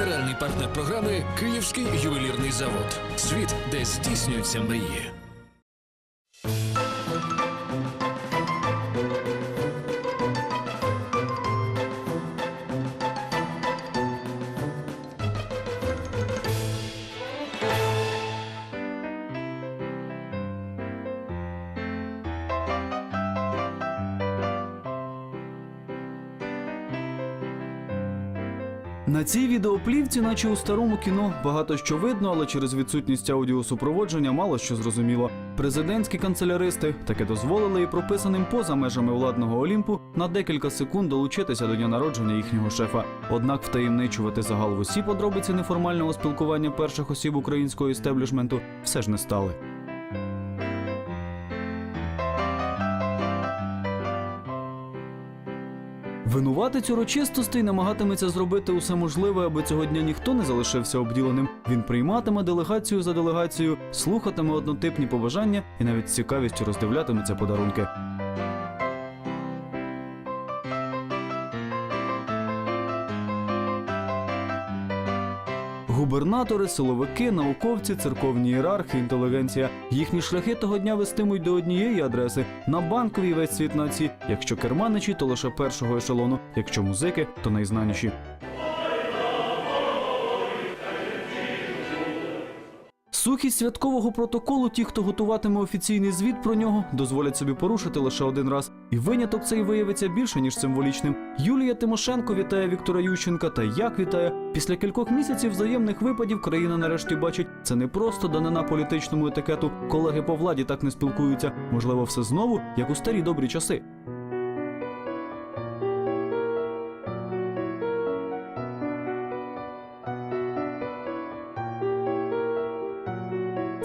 Генеральний партнер програми Київський ювелірний завод. Світ, де здійснюються мрії. Цій відеоплівці, наче у старому кіно, багато що видно, але через відсутність аудіосупроводження мало що зрозуміло. Президентські канцеляристи таки дозволили і прописаним поза межами владного Олімпу на декілька секунд долучитися до дня народження їхнього шефа. Однак втаємничувати загал в усі подробиці неформального спілкування перших осіб українського істеблішменту все ж не стали. Винуватець урочистостей намагатиметься зробити усе можливе, аби цього дня ніхто не залишився обділеним. Він прийматиме делегацію за делегацією, слухатиме однотипні побажання і навіть з цікавістю роздивлятиметься подарунки. Губернатори, силовики, науковці, церковні ієрархи, інтелігенція. Їхні шляхи того дня вестимуть до однієї адреси на банковій весь світ нації. Якщо керманичі, то лише першого ешелону. Якщо музики, то найзнаніші. Сухість святкового протоколу ті, хто готуватиме офіційний звіт про нього, дозволять собі порушити лише один раз. І виняток цей виявиться більше ніж символічним. Юлія Тимошенко вітає Віктора Ющенка та як вітає. Після кількох місяців взаємних випадів країна нарешті бачить, це не просто данина політичному етикету. Колеги по владі так не спілкуються. Можливо, все знову, як у старі добрі часи.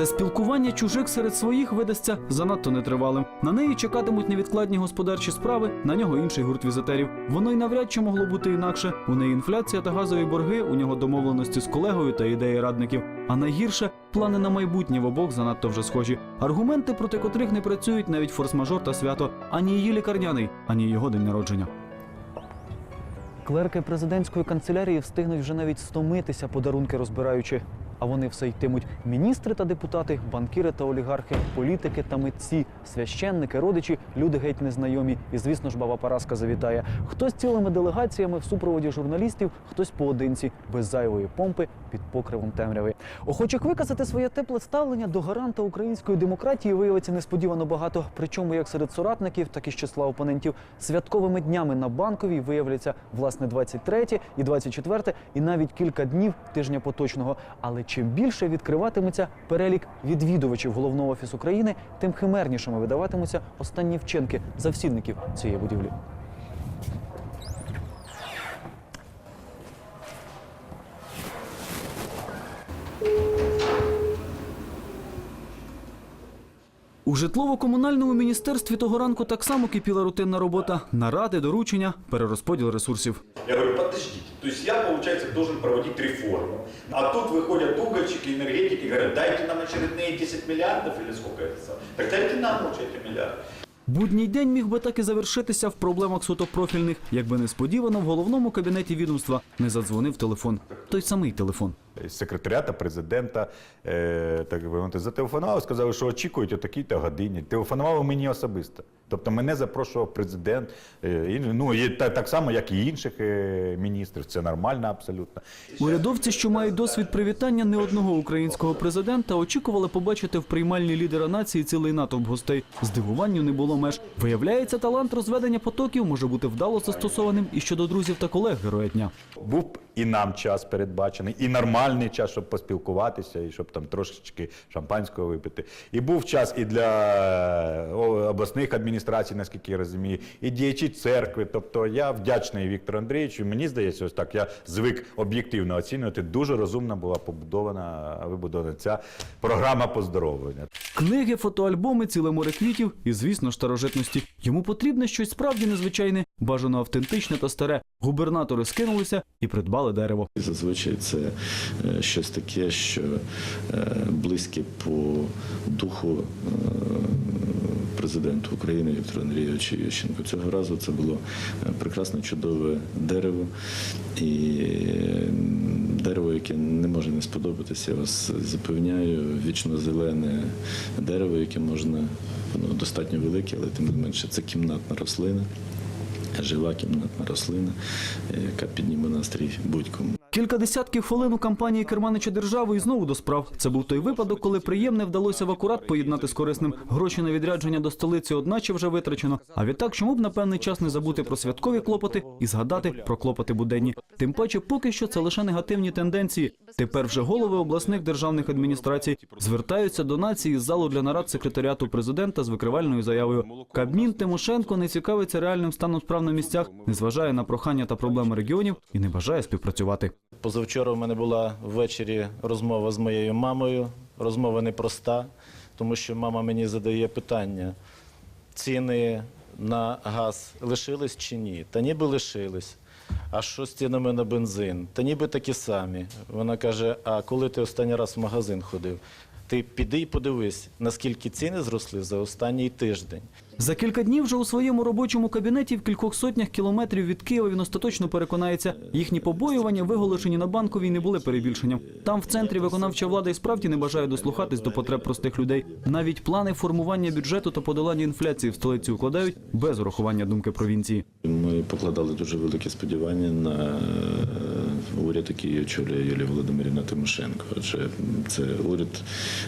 Це спілкування чужих серед своїх видасться занадто нетривалим. На неї чекатимуть невідкладні господарчі справи, на нього інший гурт візитерів. Воно й навряд чи могло бути інакше. У неї інфляція та газові борги, у нього домовленості з колегою та ідеї радників. А найгірше плани на майбутнє в обох занадто вже схожі. Аргументи, проти котрих не працюють навіть форс-мажор та свято, ані її лікарняний, ані його день народження. Клерки президентської канцелярії встигнуть вже навіть стомитися, подарунки розбираючи. А вони все йтимуть міністри та депутати, банкіри та олігархи, політики та митці, священники, родичі, люди геть незнайомі. І звісно ж, баба Параска завітає. Хтось цілими делегаціями в супроводі журналістів, хтось поодинці, без зайвої помпи під покривом темряви. Охочих виказати своє тепле ставлення до гаранта української демократії виявиться несподівано багато. Причому як серед соратників, так і з числа опонентів. Святковими днями на банковій виявляться власне 23 і 24, і навіть кілька днів тижня поточного. Але чим більше відкриватиметься перелік відвідувачів головного офісу країни, тим химернішими видаватимуться останні вчинки завсідників цієї будівлі. У житлово-комунальному міністерстві того ранку так само кипіла рутинна робота: наради, доручення, перерозподіл ресурсів. Я говорю, подождите, то есть я, получается, должен проводить реформу. А тут выходят угольщики, энергетики, говорят, дайте нам очередные 10 миллиардов или сколько это самое. Так дайте нам лучше эти миллиарды. Будній день міг би так і завершитися в проблемах суто профільних, якби несподівано в головному кабінеті відомства не задзвонив телефон. Той самий телефон. З секретаріата президента е, так би мовити, зателефонував, сказали, що очікують о такій-то годині. Телефонували мені особисто. Тобто мене запрошував президент, е, ну, і, так само, як і інших е, міністрів. Це нормально абсолютно. Урядовці, що мають досвід привітання не одного українського президента, очікували побачити в приймальні лідера нації цілий натовп гостей. Здивуванню не було меж. Виявляється, талант розведення потоків може бути вдало застосованим і щодо друзів та колег героя дня. Був і нам час передбачений, і нормальний час, щоб поспілкуватися, і щоб там трошечки шампанського випити. І був час і для е, обласних адміністрацій, наскільки я розумію, і діячі церкви. Тобто я вдячний Віктору Андрійовичу. Мені здається, ось так я звик об'єктивно оцінювати. Дуже розумно була побудована вибудована ця програма поздоровлення. Книги, фотоальбоми, ціле море квітів і, звісно, старожитності. Йому потрібне щось справді незвичайне, бажано автентичне та старе. Губернатори скинулися і придбали дерево. Зазвичай це е, щось таке, що е, близьке по духу е, президенту України Віктору Андрійовичу Ющенку. Цього разу це було прекрасне чудове дерево і е, може не сподобатися. Я вас запевняю, вічно зелене дерево, яке можна, воно достатньо велике, але тим не менше це кімнатна рослина, жива кімнатна рослина, е, яка підніме настрій будь-кому. Кілька десятків хвилин у кампанії керманича держави і знову до справ. Це був той випадок, коли приємне вдалося в акурат поєднати з корисним. Гроші на відрядження до столиці одначе вже витрачено. А відтак, чому б на певний час не забути про святкові клопоти і згадати про клопоти буденні? Тим паче, поки що це лише негативні тенденції. Тепер вже голови обласних державних адміністрацій звертаються до нації з залу для нарад секретаріату президента з викривальною заявою. Кабмін Тимошенко не цікавиться реальним станом справ на місцях, не зважає на прохання та проблеми регіонів і не бажає співпрацювати. Позавчора в мене була ввечері розмова з моєю мамою. Розмова непроста, тому що мама мені задає питання: ціни на газ лишились чи ні? Та ніби лишились. А що з цінами на бензин? Та ніби такі самі. Вона каже: А коли ти останній раз в магазин ходив? Ти піди і подивись, наскільки ціни зросли за останній тиждень. За кілька днів вже у своєму робочому кабінеті в кількох сотнях кілометрів від Києва він остаточно переконається, їхні побоювання, виголошені на банковій, не були перебільшенням. Там в центрі виконавча влада і справді не бажає дослухатись до потреб простих людей. Навіть плани формування бюджету та подолання інфляції в столиці укладають без урахування думки провінції. Ми покладали дуже великі сподівання на е, уряд, який очолює Юлія Володимирівна Тимошенко. Адже це уряд,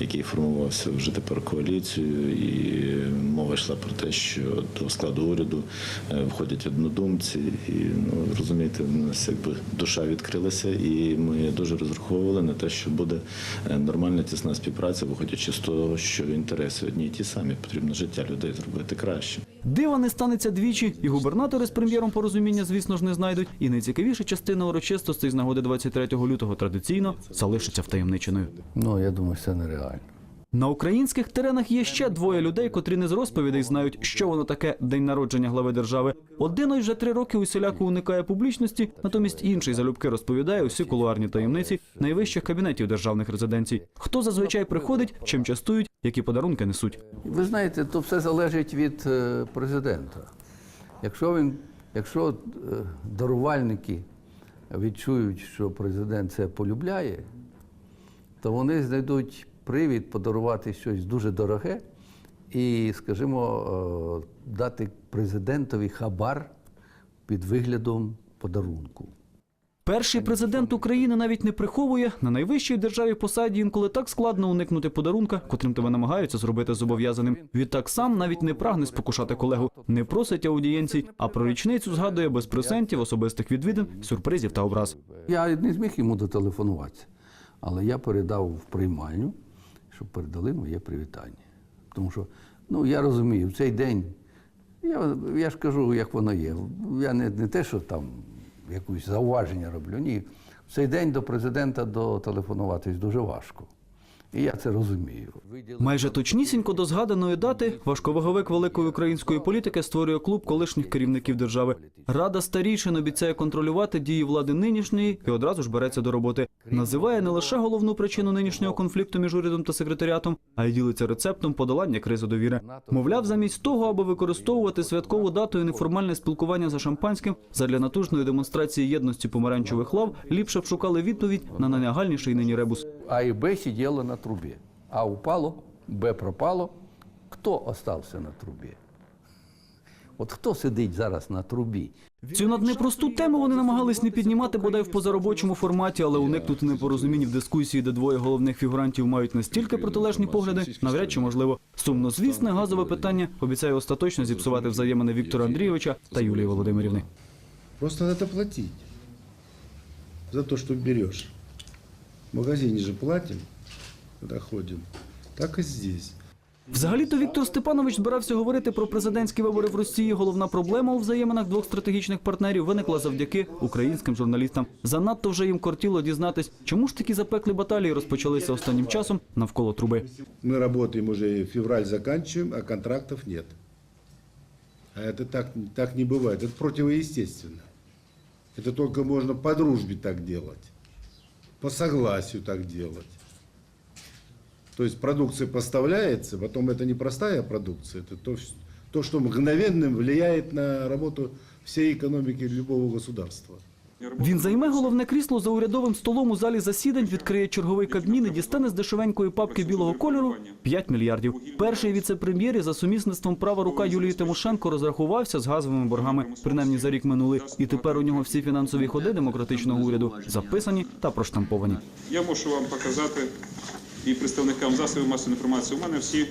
який формувався вже тепер коаліцією, і мова йшла про те, що до складу уряду е, входять однодумці. І ну розумієте, в нас якби душа відкрилася, і ми дуже розраховували на те, що буде е, нормальна тісна співпраця, виходячи з того, що інтереси одні й ті самі, потрібно життя людей зробити краще. Дива не станеться двічі, і губернатори з прем'єром порозуміння, звісно ж, не знайдуть. І найцікавіша частина урочистостей з нагоди 23 лютого традиційно залишиться втаємниченою. Ну, я думаю, це нереально. На українських теренах є ще двоє людей, котрі не з розповідей знають, що воно таке день народження глави держави. Один ось вже три роки усіляко уникає публічності, натомість інший залюбки розповідає усі кулуарні таємниці найвищих кабінетів державних резиденцій. Хто зазвичай приходить, чим частують, які подарунки несуть. Ви знаєте, то все залежить від е, президента. Якщо він, якщо е, дарувальники відчують, що президент це полюбляє, то вони знайдуть привід подарувати щось дуже дороге і, скажімо, е, дати президентові хабар під виглядом подарунку. Перший президент України навіть не приховує на найвищій державі посаді інколи так складно уникнути подарунка, котрим тебе намагаються зробити зобов'язаним. Відтак сам навіть не прагне спокушати колегу, не просить аудієнцій, а про річницю згадує без презентів, особистих відвідин, сюрпризів та образ. Я не зміг йому дотелефонуватися, але я передав в приймальню, щоб передали моє привітання. Тому що, ну я розумію, в цей день, я, я ж кажу, як воно є. Я не, не те, що там якусь зауваження роблю. Ні. В цей день до президента дотелефонуватись дуже важко. І я це розумію. Майже точнісінько до згаданої дати важковаговик великої української політики створює клуб колишніх керівників держави. Рада старійшин обіцяє контролювати дії влади нинішньої і одразу ж береться до роботи. Називає не лише головну причину нинішнього конфлікту між урядом та секретаріатом, а й ділиться рецептом подолання кризи довіри. Мовляв, замість того, аби використовувати святкову дату і неформальне спілкування за шампанським задля натужної демонстрації єдності помаранчевих лав, ліпше б шукали відповідь на найнагальніший нині ребус. А і Б сиділо на трубі. А упало, Б пропало. Хто остався на трубі? От хто сидить зараз на трубі? Цю наднепросту тему вони намагались не піднімати бодай в позаробочому форматі, але уникнути непорозумінь в дискусії, де двоє головних фігурантів мають настільки протилежні погляди, навряд чи можливо. Сумно звісне газове питання обіцяє остаточно зіпсувати взаємини Віктора Андрійовича та Юлії Володимирівни. Просто надо платить за то, что берешь. В магазине же платим, когда ходим. Так и здесь. Взагалі-то Віктор Степанович збирався говорити про президентські вибори в Росії. Головна проблема у взаєминах двох стратегічних партнерів виникла завдяки українським журналістам. Занадто вже їм кортіло дізнатись, чому ж такі запеклі баталії розпочалися останнім часом навколо труби. Мы работаем уже февраль заканчиваем, а контрактов нет. А это так, так не бывает. Это противоестественно. Это только можно по дружбе так делать. По согласию так делать. То есть продукция поставляется, потом это не простая продукция, это то, вс- то, что мгновенно влияет на работу всей экономики любого государства. Він займе головне крісло за урядовим столом у залі засідань, відкриє черговий кабмін і дістане з дешевенької папки білого кольору 5 мільярдів. Перший віце-прем'єр за сумісництвом права рука Юлії Тимошенко розрахувався з газовими боргами. Принаймні за рік минули. І тепер у нього всі фінансові ходи демократичного уряду записані та проштамповані. Я мушу вам показати і представникам засобів масової інформації. У мене всі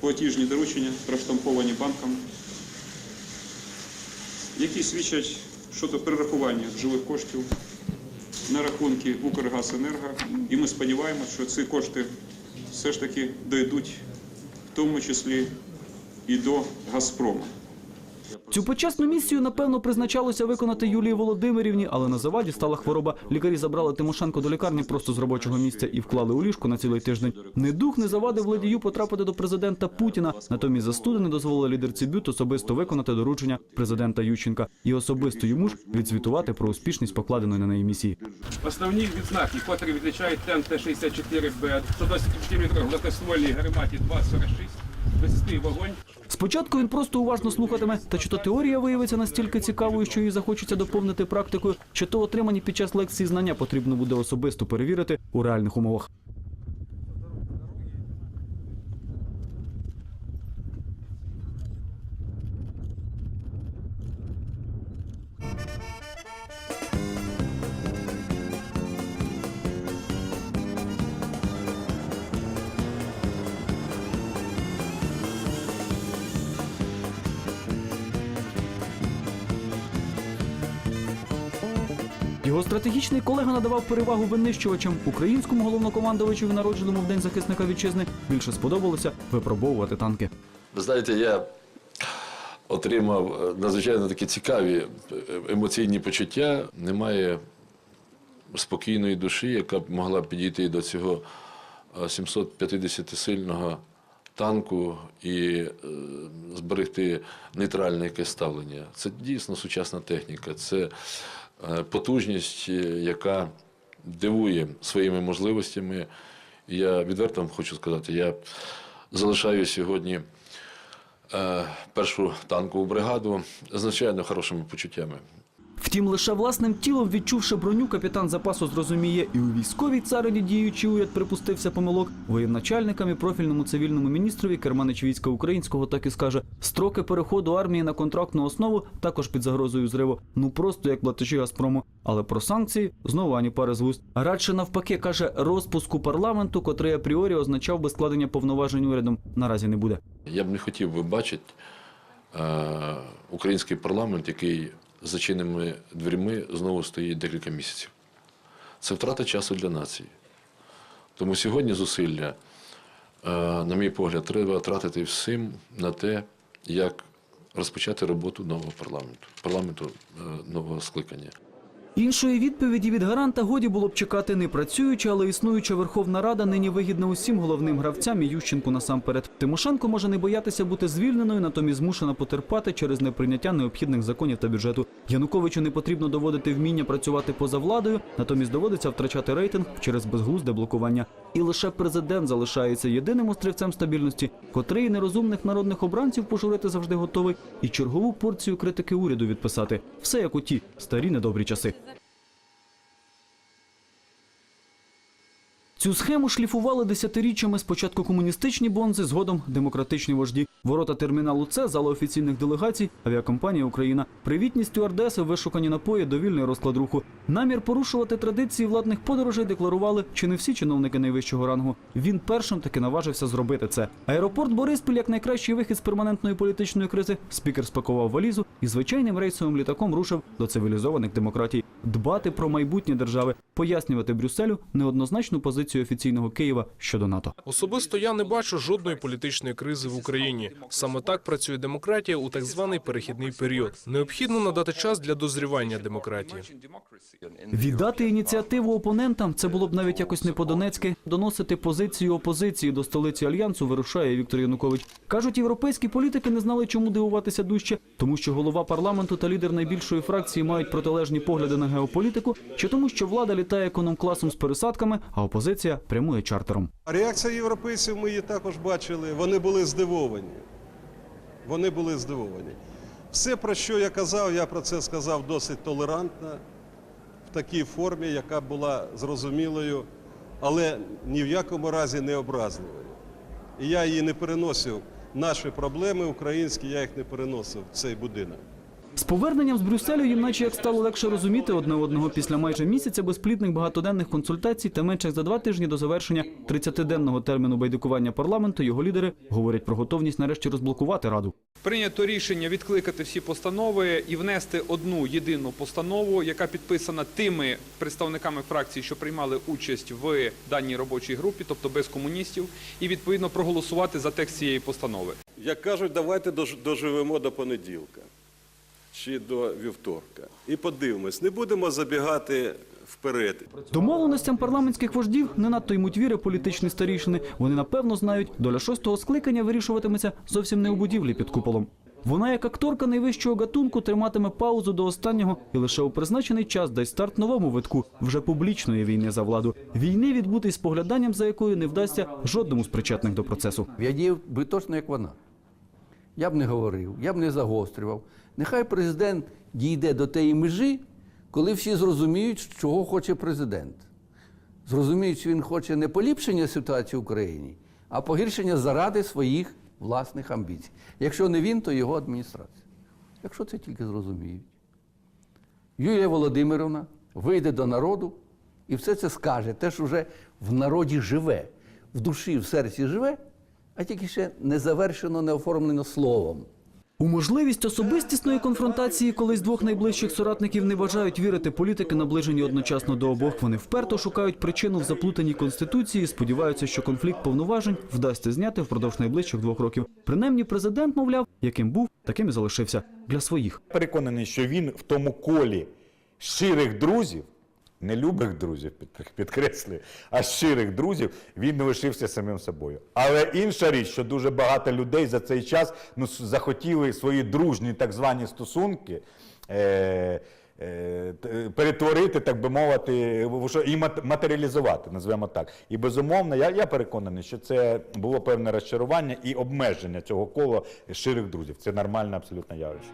платіжні доручення проштамповані банком, які свідчать щодо перерахування живих коштів на рахунки Укргазенерго. І ми сподіваємося, що ці кошти все ж таки дійдуть, в тому числі і до Газпрому. Цю почесну місію напевно призначалося виконати Юлії Володимирівні, але на заваді стала хвороба. Лікарі забрали Тимошенко до лікарні просто з робочого місця і вклали у ліжко на цілий тиждень. Не дух не завадив Владію потрапити до президента Путіна. Натомість застуди не дозволила лідерці БЮТ особисто виконати доручення президента Ющенка і особисто йому ж відзвітувати про успішність покладеної на неї місії. Основні відзнаки, котрі відлічають ТЕН Т-64Б, 124 метрів гладкоствольній гарматі 246, вести вогонь, Спочатку він просто уважно слухатиме, та чи то теорія виявиться настільки цікавою, що її захочеться доповнити практикою, чи то отримані під час лекції знання потрібно буде особисто перевірити у реальних умовах. Його стратегічний колега надавав перевагу винищувачам українському головнокомандувачеві, народженому в день захисника вітчизни, більше сподобалося випробовувати танки. Ви знаєте, я отримав е, надзвичайно такі цікаві е, емоційні почуття. Немає спокійної душі, яка б могла підійти до цього 750-сильного танку і е, зберегти нейтральне якесь ставлення. Це дійсно сучасна техніка, це е, потужність, е, яка дивує своїми можливостями. Я відверто вам хочу сказати, я залишаю сьогодні е, першу танкову бригаду з надзвичайно хорошими почуттями. Втім, лише власним тілом, відчувши броню, капітан запасу зрозуміє, і у військовій царині діючий уряд припустився помилок. Воєначальникам і профільному цивільному міністрові керманич війська українського так і скаже: строки переходу армії на контрактну основу також під загрозою зриву. Ну просто як платежі Газпрому. Але про санкції знову ані пари з вуст. Радше навпаки каже розпуску парламенту, котрий апріорі означав би складення повноважень урядом. Наразі не буде. Я б не хотів би бачити е, український парламент, який зачиненими дверима знову стоїть декілька місяців. Це втрата часу для нації. Тому сьогодні зусилля, е, на мій погляд, треба тратити всім на те, як розпочати роботу нового парламенту, парламенту е, нового скликання. Іншої відповіді від гаранта годі було б чекати не працююча, але існуюча Верховна Рада нині вигідна усім головним гравцям і Ющенку насамперед. Тимошенко може не боятися бути звільненою, натомість змушена потерпати через неприйняття необхідних законів та бюджету. Януковичу не потрібно доводити вміння працювати поза владою, натомість доводиться втрачати рейтинг через безглузде блокування. І лише президент залишається єдиним острівцем стабільності, котрий нерозумних народних обранців пожурити завжди готовий, і чергову порцію критики уряду відписати. Все як у ті старі недобрі часи. Цю схему шліфували десятиріччями спочатку комуністичні бонзи, згодом демократичні вожді. Ворота терміналу С, зала офіційних делегацій, авіакомпанія Україна, привітність стюардеси, вишукані напої, довільний розклад руху. Намір порушувати традиції владних подорожей декларували чи не всі чиновники найвищого рангу. Він першим таки наважився зробити це. Аеропорт Бориспіль як найкращий вихід з перманентної політичної кризи. Спікер спакував валізу і звичайним рейсовим літаком рушив до цивілізованих демократій. Дбати про майбутнє держави, пояснювати Брюсселю неоднозначну позицію офіційного Києва щодо НАТО. Особисто я не бачу жодної політичної кризи в Україні. Саме так працює демократія у так званий перехідний період. Необхідно надати час для дозрівання демократії. Віддати ініціативу опонентам це було б навіть якось не по-донецьки. Доносити позицію опозиції до столиці альянсу вирушає Віктор Янукович. кажуть, європейські політики не знали, чому дивуватися дужче, тому що голова парламенту та лідер найбільшої фракції мають протилежні погляди на геополітику, чи тому, що влада літає економ-класом з пересадками, а опозиція прямує чартером. Реакція європейців ми її також бачили. Вони були здивовані. Вони були здивовані. Все, про що я казав, я про це сказав досить толерантно, в такій формі, яка була зрозумілою, але ні в якому разі не образливою. І я її не переносив. Наші проблеми українські, я їх не переносив в цей будинок. З поверненням з Брюсселю їм наче як стало легше розуміти одне одного після майже місяця безплідних багатоденних консультацій та менше як за два тижні до завершення 30-денного терміну байдикування парламенту його лідери говорять про готовність нарешті розблокувати раду. Прийнято рішення відкликати всі постанови і внести одну єдину постанову, яка підписана тими представниками фракцій, що приймали участь в даній робочій групі, тобто без комуністів, і відповідно проголосувати за текст цієї постанови. Як кажуть, давайте доживемо до понеділка чи до вівторка. І подивимось, не будемо забігати вперед. Домовленостям парламентських вождів не надто ймуть віри політичні старішини. Вони напевно знають, доля шостого скликання вирішуватиметься зовсім не у будівлі під куполом. Вона, як акторка найвищого гатунку, триматиме паузу до останнього і лише у призначений час дасть старт новому витку вже публічної війни за владу. Війни відбутий з погляданням, за якою не вдасться жодному з причетних до процесу. Я діяв би точно як вона. Я б не говорив, я б не загострював. Нехай президент дійде до тієї межі, коли всі зрозуміють, чого хоче президент. Зрозуміють, що він хоче не поліпшення ситуації в Україні, а погіршення заради своїх власних амбіцій. Якщо не він, то його адміністрація. Якщо це тільки зрозуміють. Юлія Володимировна вийде до народу і все це скаже, те, що вже в народі живе, в душі, в серці живе, а тільки ще не завершено, не оформлено словом. У можливість особистісної конфронтації, коли з двох найближчих соратників не бажають вірити, політики наближені одночасно до обох. Вони вперто шукають причину в заплутаній конституції. Сподіваються, що конфлікт повноважень вдасться зняти впродовж найближчих двох років. Принаймні, президент, мовляв, яким був, таким і залишився для своїх. Переконаний, що він в тому колі щирих друзів, не любих друзів, під- підкреслюю, а щирих друзів, він не лишився самим собою. Але інша річ, що дуже багато людей за цей час ну, захотіли свої дружні так звані стосунки. Е- е, Перетворити, так би мовити, і мат- матеріалізувати, назвемо так. І безумовно, я, я переконаний, що це було певне розчарування і обмеження цього кола щирих друзів. Це нормальне абсолютно явище.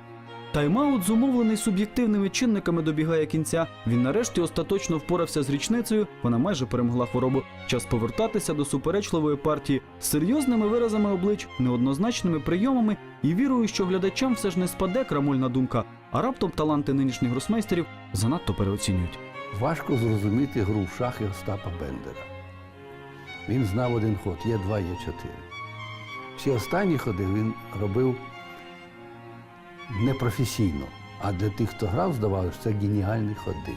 Тайм-аут, зумовлений суб'єктивними чинниками, добігає кінця. Він нарешті остаточно впорався з річницею. Вона майже перемогла хворобу. Час повертатися до суперечливої партії з серйозними виразами облич, неоднозначними прийомами і вірою, що глядачам все ж не спаде крамольна думка, а раптом таланти нинішніх гросмейстерів занадто переоцінюють. Важко зрозуміти гру в шахи Остапа Бендера. Він знав один ход, є два, є чотири. Всі останні ходи він робив непрофесійно. А для тих, хто грав, здавалося, це геніальні ходи.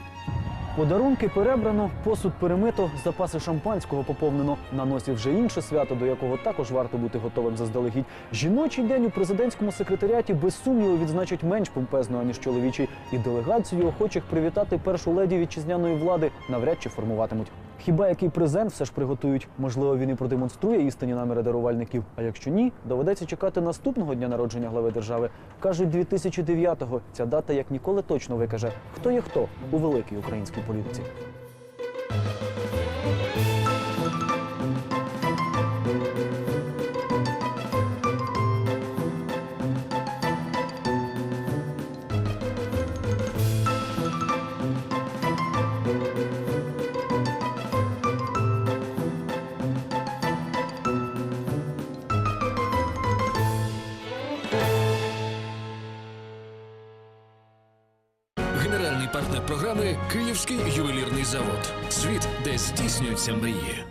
Подарунки перебрано, посуд перемито, запаси шампанського поповнено. На носі вже інше свято, до якого також варто бути готовим заздалегідь. Жіночий день у президентському секретаріаті без сумніву відзначить менш помпезно, аніж чоловічий. І делегацію охочих привітати першу леді вітчизняної влади навряд чи формуватимуть. Хіба який презент все ж приготують? Можливо, він і продемонструє істинні наміри дарувальників. А якщо ні, доведеться чекати наступного дня народження глави держави. Кажуть, 2009-го. Ця дата як ніколи точно викаже, хто є хто у великій українській політиці. Завод. Світ, де здійснюються мрії.